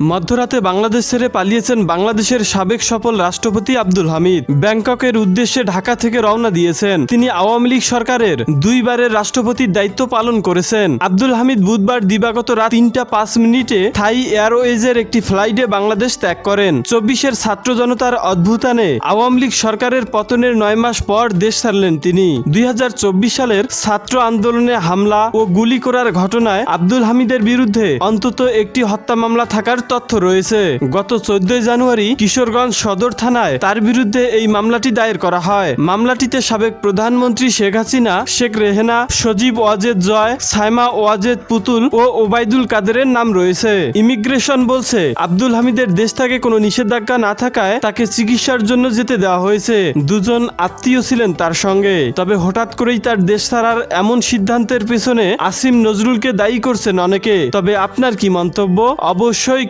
মধ্যরাতে বাংলাদেশ ছেড়ে পালিয়েছেন বাংলাদেশের সাবেক সফল রাষ্ট্রপতি আব্দুল হামিদ। ব্যাংককের উদ্দেশ্যে ঢাকা থেকে রওনা দিয়েছেন। তিনি আওয়ামী লীগ সরকারের দুইবারের রাষ্ট্রপতির দায়িত্ব পালন করেছেন। আব্দুল হামিদ বুধবার দিবাগত রাত তিনটা পাঁচ মিনিটে থাই এয়ারওয়েজের একটি ফ্লাইটে বাংলাদেশ ত্যাগ করেন। চব্বিশের ছাত্র জনতার অদ্ভুতানে আওয়ামী লীগ সরকারের পতনের নয় মাস পর দেশ ছাড়লেন তিনি। দুই হাজার চব্বিশ সালের ছাত্র আন্দোলনে হামলা ও গুলি করার ঘটনায় আব্দুল হামিদের বিরুদ্ধে অন্তত একটি হত্যা মামলা থাকার তথ্য রয়েছে। গত চোদ্দই জানুয়ারি কিশোরগঞ্জ সদর থানায় তার বিরুদ্ধে এই মামলাটি দায়ের করা হয়। মামলাটিতে সাবেক প্রধানমন্ত্রী শেখ হাসিনা, শেখ রেহেনা, সজীব ওয়াজেদ জয়, সাইমা ওয়াজেদ পুতুল ও ওবায়দুল কাদেরের নাম রয়েছে। ইমিগ্রেশন বলছে, আব্দুল হামিদের দেশ থেকে কোনো নিষেধাজ্ঞা না থাকায় তাকে চিকিৎসার জন্য যেতে দেওয়া হয়েছে। দুজন আত্মীয় ছিলেন তার সঙ্গে। তবে হঠাৎ করেই তার দেশ ছাড়ার এমন সিদ্ধান্তের পেছনে আসিম নজরুলকে দায়ী করছেন অনেকে। তবে আপনার কি মন্তব্য? অবশ্যই